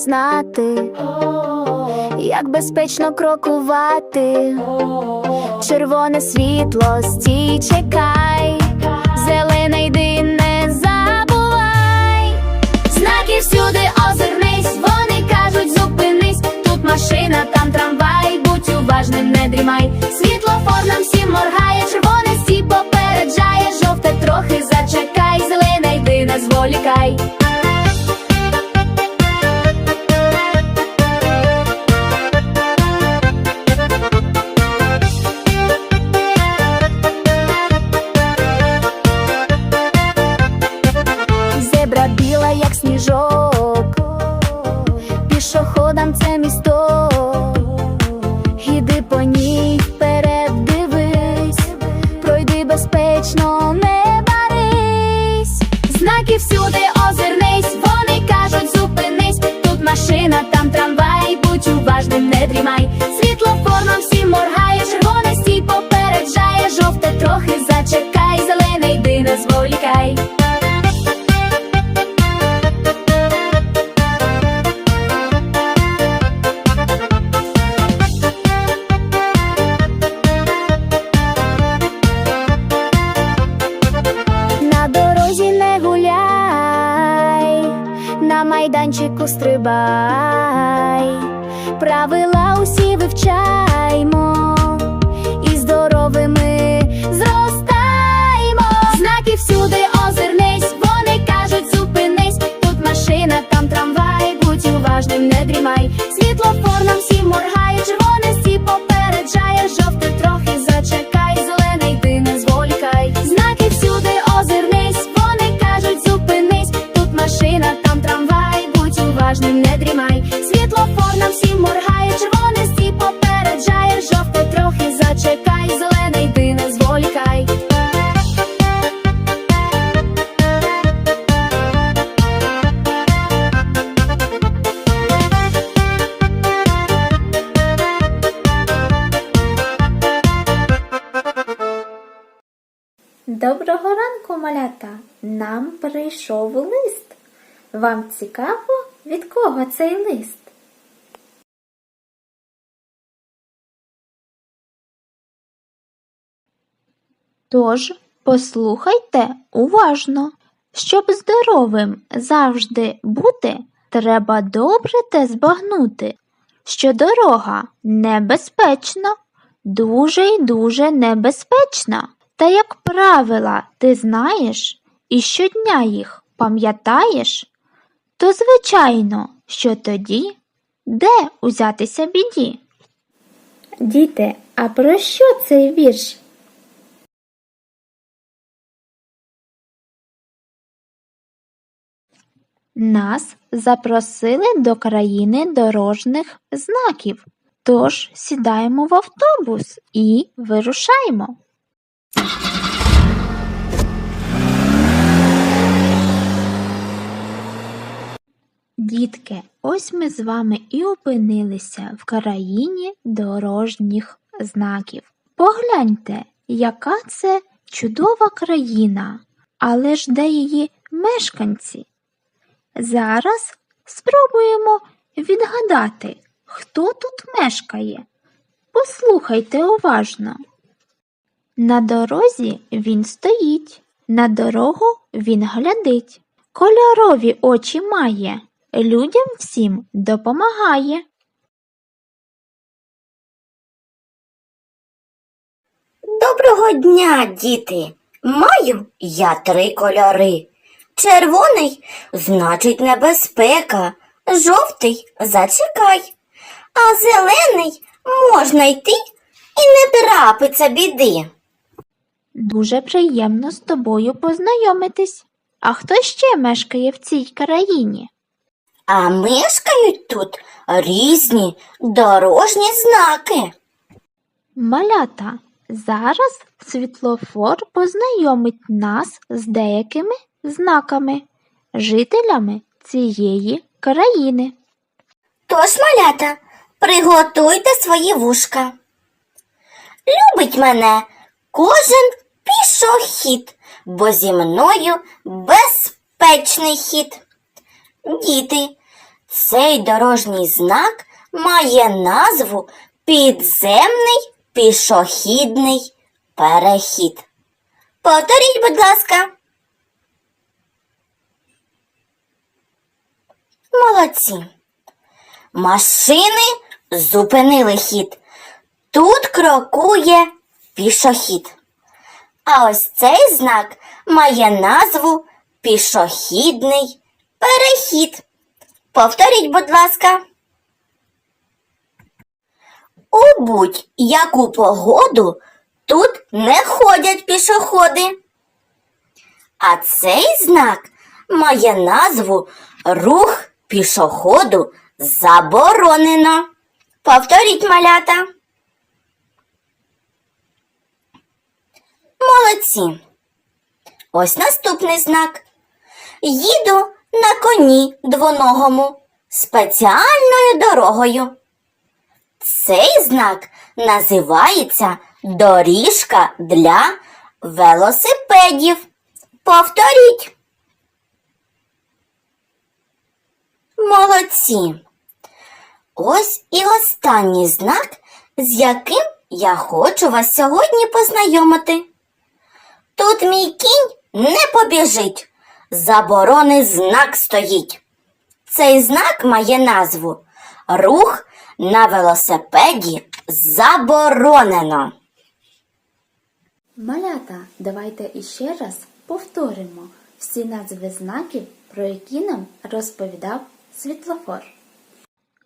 знати, як безпечно крокувати. Червоне світло, стій, чекай, зелене йди, не забувай. Знаки всюди озирнись, вони кажуть, зупинись. Тут машина, там трамвай, будь уважним, не дрімай. Світлофор нам всім моргає, червоне стій майданчику стрибай, правила усі вивчаймо і здоровими зростаймо. Знаки всюди озирнись, вони кажуть, зупинись. Тут машина, там трамвай, будь уважним, не дрімай. Світлофор нам всім моргає, червоне Нам прийшов лист. Вам цікаво, від кого цей лист? Тож послухайте уважно. Щоб здоровим завжди бути, треба добре те збагнути, що дорога небезпечна, дуже й дуже небезпечна. Та як правила ти знаєш і щодня їх пам'ятаєш, то звичайно, що тоді де узятися біді? Діти, а про що цей вірш? Нас запросили до країни дорожніх знаків. Тож сідаємо в автобус і вирушаємо. Дітки, ось ми з вами і опинилися в країні дорожніх знаків. Погляньте, яка це чудова країна, але ж де її мешканці? Зараз спробуємо відгадати, хто тут мешкає. Послухайте уважно. На дорозі він стоїть, на дорогу він глядить, кольорові очі має, людям всім допомагає. Доброго дня, діти! Маю я три кольори. Червоний значить небезпека, жовтий зачекай, а зелений можна йти і не трапиться біди. Дуже приємно з тобою познайомитись. А хто ще мешкає в цій країні? А мешкають тут різні дорожні знаки. Малята, зараз світлофор познайомить нас з деякими знаками, жителями цієї країни. Тож, малята, приготуйте свої вушка. Любить мене кожен пішохід, бо зі мною безпечний хід. Діти, Цей дорожній знак має назву Підземний пішохідний перехід. Повторіть, будь ласка. Молодці. Машини зупинили хід. Тут крокує пішохід. А ось цей знак має назву пішохідний перехід. Повторіть, будь ласка. У будь-яку погоду тут не ходять пішоходи. А цей знак має назву рух пішоходу заборонено. Повторіть малята. Молодці. Ось наступний знак. Їду на коні двоногому спеціальною дорогою. Цей знак називається доріжка для велосипедів. Повторіть. Молодці. Ось і останній знак, з яким я хочу вас сьогодні познайомити. Тут мій кінь не побіжить. Заборони знак стоїть. Цей знак має назву Рух на велосипеді заборонено. Малята, давайте іще раз повторимо всі назви знаків, про які нам розповідав світлофор.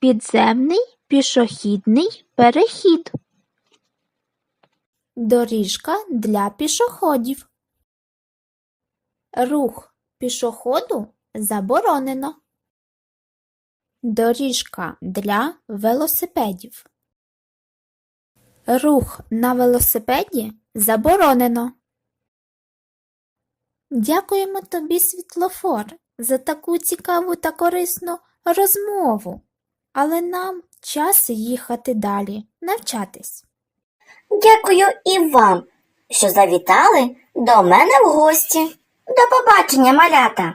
Підземний пішохідний перехід. Доріжка для пішоходів. Рух пішоходу заборонено. Доріжка для велосипедів. Рух на велосипеді заборонено. Дякуємо тобі, світлофор, за таку цікаву та корисну розмову. Але нам час їхати далі, навчатись. Дякую і вам, що завітали до мене в гості. До побачення, малята!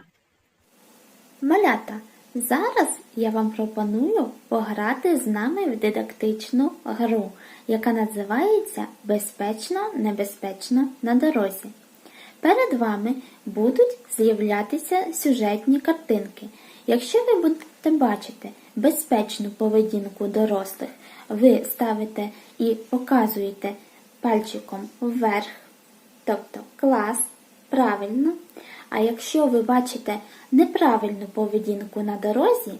Малята, зараз я вам пропоную пограти з нами в дидактичну гру, яка називається Безпечно, небезпечно на дорозі. Перед вами будуть з'являтися сюжетні картинки. Якщо ви будете бачити безпечну поведінку дорослих, ви ставите і показуєте пальчиком вверх, тобто клас, правильно. А якщо ви бачите неправильну поведінку на дорозі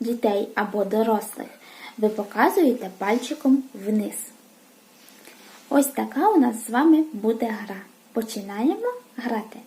дітей або дорослих, ви показуєте пальчиком вниз. Ось така у нас з вами буде гра. Починаємо грати.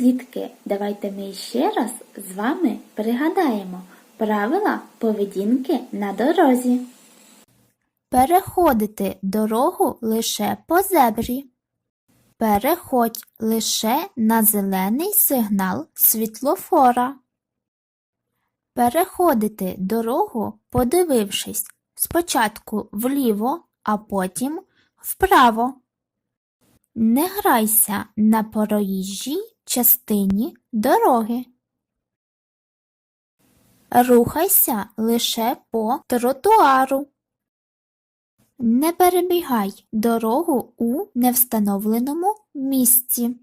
Дітки! Давайте ми ще раз з вами пригадаємо правила поведінки на дорозі. Переходити дорогу лише по зебрі. Переходь лише на зелений сигнал світлофора. Переходити дорогу, подивившись спочатку вліво, а потім вправо. Не грайся на проїжджій частині дороги. Рухайся лише по тротуару. Не перебігай дорогу у невстановленому місці.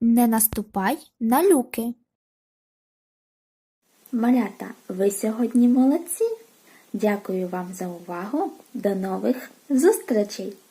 Не наступай на люки. Малята, ви сьогодні молодці. Дякую вам за увагу. До нових зустрічей!